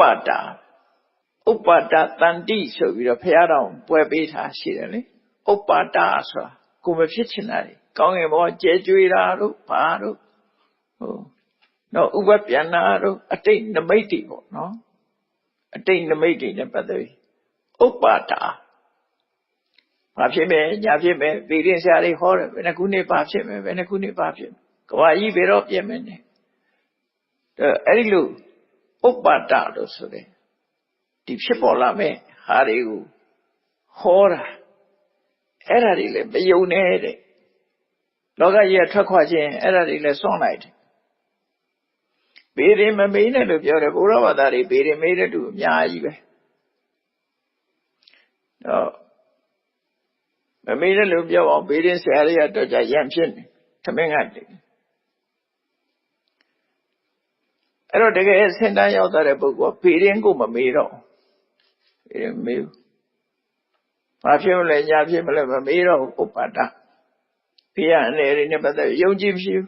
ပါတာဥပပါတာတန်တိဆိုပြီးတော့ဘုရားတော်ပွဲပေးထားရှိတယ်လေဥပပါတာဆိုတာကိုမဖြစ်ချင်တာလေကောင်းငင်ဘောကျဲကြွေတာတို့ဘာတို့ဟိုတော့ဥပပြန်နာတို့အတိတ်နမိတ်တိပေါ့နော်အတိတ်နမိတ်တိနဲ့ပတ်သက်ပြီးဥပပါတာဘာဖြစ်မယ်ညာဖြစ်မယ်ဗီရင်ဆရာတွေဟောတယ်ဘယ်နှခုနှစ်ဘာဖြစ်မယ်ဘယ်နှခုနှစ်ဘာဖြစ်မယ်ကဘာကြီးဘယ်တော့ပြည့်မယ်နဲ့အဲ့ဒီလို ဥပ္ပါဒလို့ဆိုတယ်ဒီဖြစ်ပေါ်လာမယ်ဟာတွေကိုဟောတာအဲ့ဒါတွေလည်းမယုံနဲ့တဲ့လောကကြီးကထွက်ခွာခြင်းအဲ့ဒါတွေလည်းစွန့်လိုက်တယ်ဘေးရင်မမေးနဲ့လို့ပြောတယ်ဘုရားဘာသာတွေဘေးရင်မေးတဲ့သူအများကြီးပဲတော့မမေးတဲ့လူပြောအောင်ဘေးရင်ဆရာလေးကတော့ကြရံဖြစ်နေသမင်းကတည်း အဲ့တော့တကယ်စင်တန်းရောက်တဲ့ပုဂ္ဂိုလ်ဖေရင်ကိုမမေးတော့ဖေရင်မေးဘူးဘာဖြစ်မလဲညာဖြစ်မလဲမမေးတော့ဥပ္ပါဒဖေရအနေနဲ့ပတ်သက်ယုံကြည်ဖြစ်